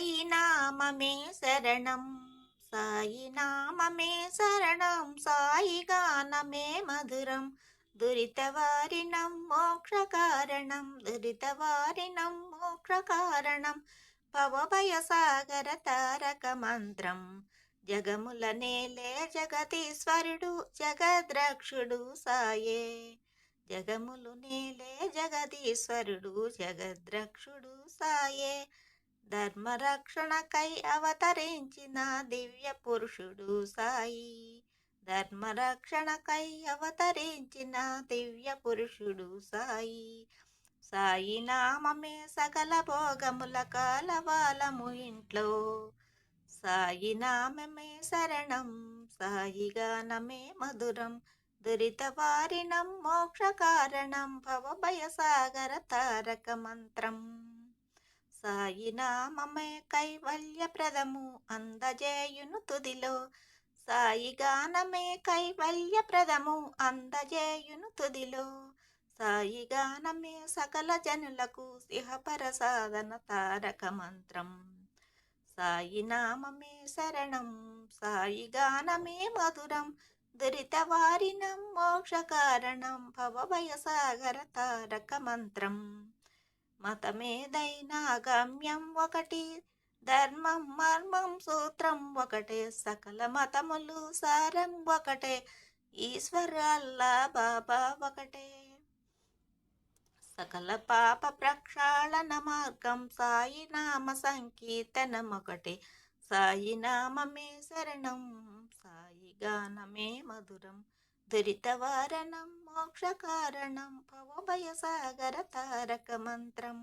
సాయి నామమే శరణం సాయి నామమే శరణం సాయి గానమే మధురం. దురితవారిణం మోక్ష కారణం దురితవారిణం మోక్ష కారణం. భవభయ సాగర తారక మంత్రం. జగముల నేలే జగదీశ్వరుడు జగద్రక్షుడు సాయే. జగములు నేలే జగదీశ్వరుడు జగద్రక్షుడు సాయే. ధర్మరక్షణకై అవతరించిన దివ్య పురుషుడు సాయి. ధర్మరక్షణకై అవతరించిన దివ్య పురుషుడు సాయి. సాయి నామమే సకల భోగముల కాలవాలము ఇంట్లో. సాయి నామమే శరణం సాయి గానమే మధురం. దురిత వారిణం మోక్ష కారణం భవభయ సాగర తారక మంత్రం. సాయి నామమే కైవల్యప్రదము అందజేయును తుదిలో. సాయిగానమే కైవల్యప్రదము అందజేయును తుదిలో. సాయిగానమే సకల జనులకు సిహపర సాధన తారక మంత్రం. సాయినామమే శరణం సాయిగానమే మధురం దురితవారినం మోక్షకారణం భవభయసాగర తారక మంత్రం. మతమేదైనా గమ్యం ఒకటి ధర్మం మర్మం సూత్రం ఒకటే సకల మతములు సారం ఒకటే ఈశ్వరల్లా బాబా ఒకటే. సకల పాప ప్రక్షాళన మార్గం సాయి నామ సంకీర్తనం ఒకటే సాయి నామమే శరణం సాయి గానమే మధురం దురితవారణం మోక్ష కారణం భవభయ సాగర తారక మంత్రం.